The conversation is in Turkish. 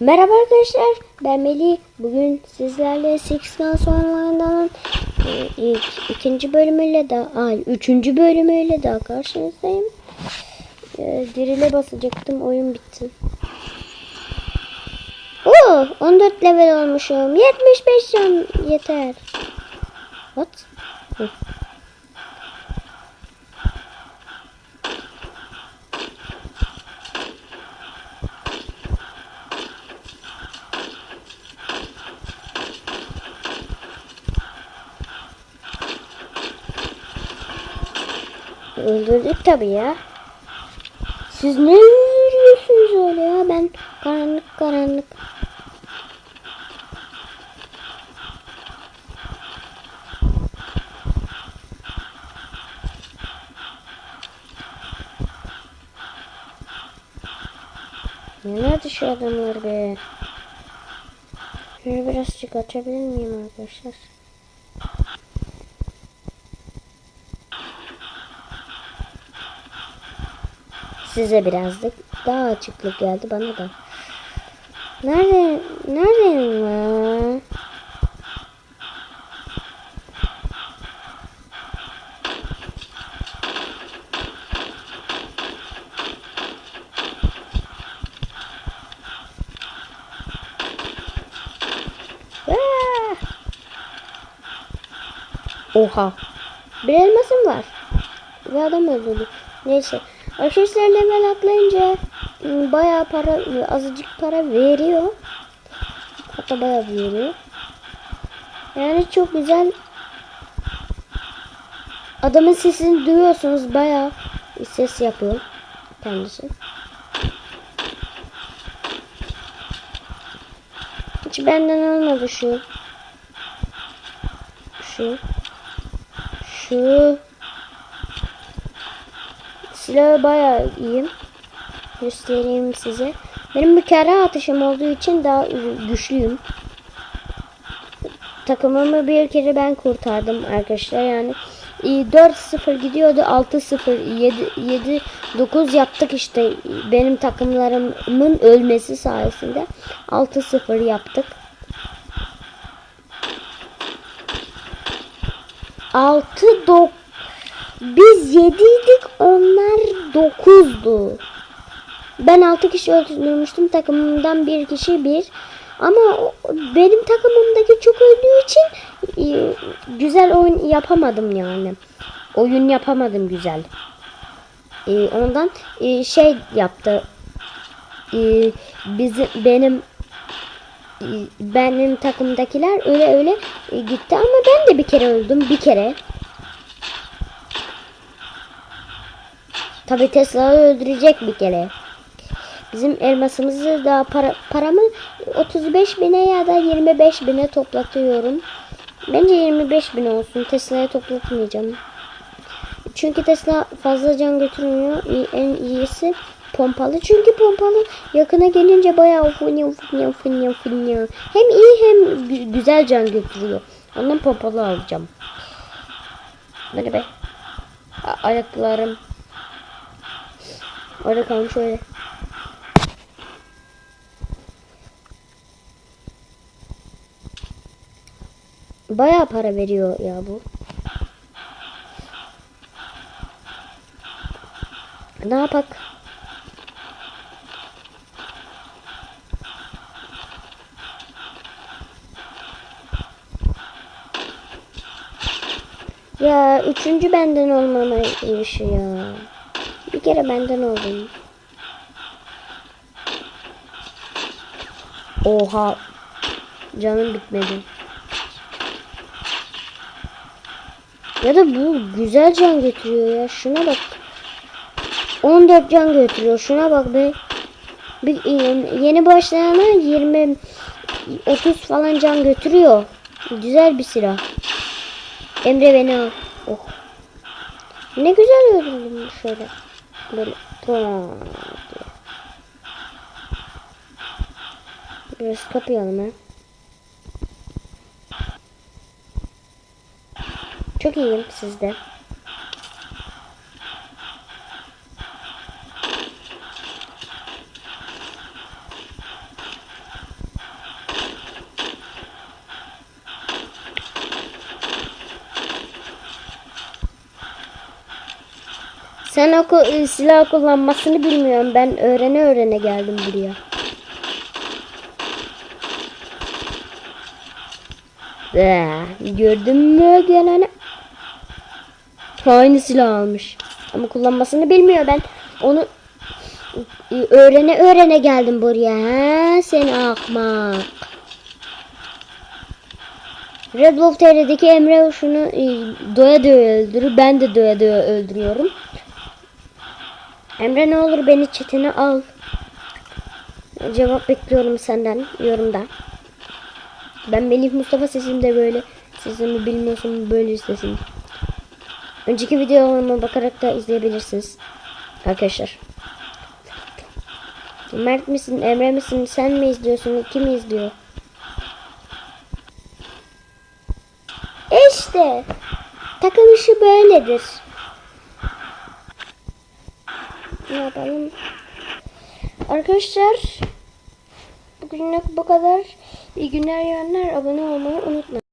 Merhaba arkadaşlar, ben Melih. Bugün sizlerle Six Guns Online'dan e, ilk, ikinci bölümüyle daha, ay, üçüncü bölümüyle daha karşınızdayım. E, dirile basacaktım, oyun bitti. Oo, 14 level olmuşum. 75 can yeter. What? Öldürdük tabii ya. Siz ne yürüyorsunuz öyle ya? Ben karanlık karanlık. Nerede şu adamlar be? Şöyle birazcık açabilir miyim arkadaşlar? Size birazcık daha açıklık geldi bana da. Nerede? Neredeyim ya? Oha. Bir elmasım var. Ve adam öldürdü. Neyse. Arkadaşlar level atlayınca ım, bayağı para, azıcık para veriyor. Hatta bayağı veriyor. Yani çok güzel. Adamın sesini duyuyorsunuz. Bayağı ses yapıyor kendisi. Hiç benden olmadı şu. Şu. Şu. Silahı bayağı iyiyim. Göstereyim size. Benim bir kere atışım olduğu için daha güçlüyüm. Takımımı bir kere ben kurtardım arkadaşlar. Yani 4-0 gidiyordu. 6-0 7-9 yaptık işte. Benim takımlarımın ölmesi sayesinde 6-0 yaptık. 6-9 biz yediydik onlar dokuzdu. Ben altı kişi öldürmüştüm takımımdan bir kişi bir. Ama benim takımımdaki çok öldüğü için e, güzel oyun yapamadım yani. Oyun yapamadım güzel. E, ondan e, şey yaptı. Bizim benim benim takımdakiler öyle öyle gitti ama ben de bir kere öldüm bir kere. Tabi Tesla'yı öldürecek bir kere. Bizim elmasımızı daha para, paramı 35 bine ya da 25 bine toplatıyorum. Bence 25 bin olsun. Tesla'ya toplatmayacağım. Çünkü Tesla fazla can götürmüyor. En iyisi pompalı. Çünkü pompalı yakına gelince bayağı ufunya ufunya ufunya ufunya. Hem iyi hem gü- güzel can götürüyor. Ondan pompalı alacağım. Böyle be. A- ayaklarım Orada kalmış öyle. Bayağı para veriyor ya bu. Ne yapak? Ya üçüncü benden olmama işi ya. Bir kere benden oldum. Oha. Canım bitmedi. Ya da bu güzel can getiriyor ya. Şuna bak. 14 can götürüyor. Şuna bak be. Bir, yeni başlayana 20 30 falan can götürüyor. Güzel bir silah. Emre beni al. Oh. Ne güzel öldürdüm şöyle. Böyle. Tamam. Biraz kapayalım ha. Çok iyiyim sizde. Sen o ku- e, silah kullanmasını bilmiyorum. Ben öğrene öğrene geldim buraya. Ee, gördün mü gelene? Aynı silah almış. Ama kullanmasını bilmiyor. Ben onu e, öğrene öğrene geldim buraya. Ha, sen akmak. Red Wolf TR'deki Emre şunu e, doya doya öldürür. Ben de doya doya öldürüyorum. Emre ne olur beni çetine al. Cevap bekliyorum senden yorumda. Ben Melih Mustafa sesimde böyle. Sesimi bilmiyorsun böyle sesim. Önceki videolarıma bakarak da izleyebilirsiniz. Arkadaşlar. Mert misin, Emre misin, sen mi izliyorsun, kim izliyor? İşte takım işi böyledir. Ne yapalım? Arkadaşlar bugünlük bu kadar. İyi günler yarınlar abone olmayı unutmayın.